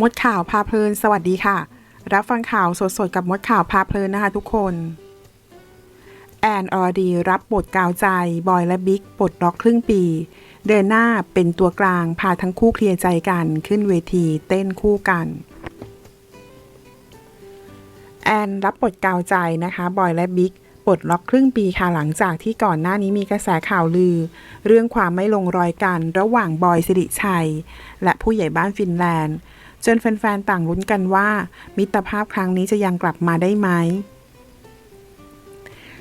มดข่าวพาเพลิน สวัสดีค่ะ รับฟังข่าวสดๆ กับมดข่าวพาเพลินนะคะทุกคน แอนอรดีรับบทกาวใจ บอยและบิ๊กปลดล็อกครึ่งปี เดินหน้าเป็นตัวกลาง พาทั้งคู่เคลียร์ใจกันขึ้นเวทีเต้นคู่กัน แอนรับบทกาวใจนะคะ บอยและบิ๊กปลดล็อกครึ่งปีค่ะหลังจากที่ก่อนหน้านี้มีกระแสข่าวลือ เรื่องความไม่ลงรอยกันระหว่างบอยสิริชัย และผู้ใหญ่บ้านฟินแลนด์ จนแฟนๆต่างลุ้นกันว่า มิตรภาพครั้งนี้จะยังกลับมาได้ไหม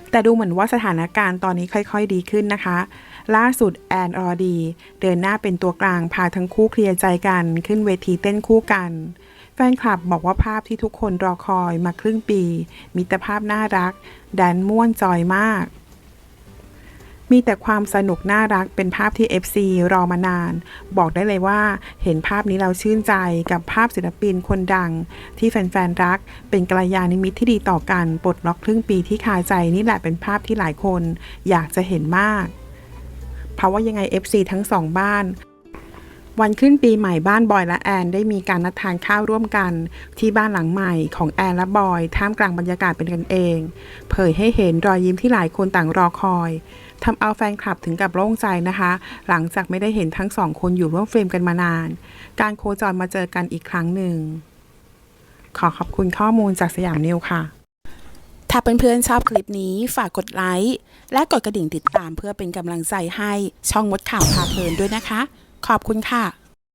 แต่ดูเหมือนว่าสถานการณ์ตอนนี้ค่อยๆดีขึ้นนะคะ ล่าสุดแอนอดีเดินหน้าเป็นตัวกลางพาทั้งคู่เคลียร์ใจกันขึ้นเวทีเต้นคู่กันแฟนคลับบอกว่าภาพที่ทุกคนรอคอยมาครึ่งปี มิตรภาพน่ารักแดนม่วนจอยมาก มีแต่ความสนุกน่ารักเป็นภาพที่ FC รอมานาน บอกได้เลยว่าเห็นภาพนี้เราชื่นใจกับภาพศิลปินคนดัง ที่แฟนๆรัก เป็นกัลยาณิมิตรที่ดีต่อกันปลดล็อกครึ่งปีที่คาใจนี่แหละเป็นภาพที่หลายคน อยากจะเห็นมาก เพราะว่ายังไง FC ทั้งสองบ้านวันขึ้นปีใหม่บ้านบอยและแอนได้มีการนัดทานข้าวร่วมกัน ที่บ้านหลังใหม่ของแอนและบอย ท่ามกลางบรรยากาศเป็นกันเอง เผยให้เห็นรอยยิ้มที่หลายคนต่างรอคอย ทำเอาแฟนคลับถึงกับโล่งใจนะคะ หลังจากไม่ได้เห็นทั้งสองคนอยู่ร่วมเฟรมกันมานาน การโคจรมาเจอกันอีกครั้งหนึ่ง ขอขอบคุณข้อมูลจากสยามนิวค่ะ ถ้าเพื่อนๆชอบคลิปนี้ฝากกดไลค์และกดกระดิ่งติดตามเพื่อเป็นกำลังใจให้ช่องมดข่าวพาเพลินด้วยนะคะ ขอบคุณค่ะ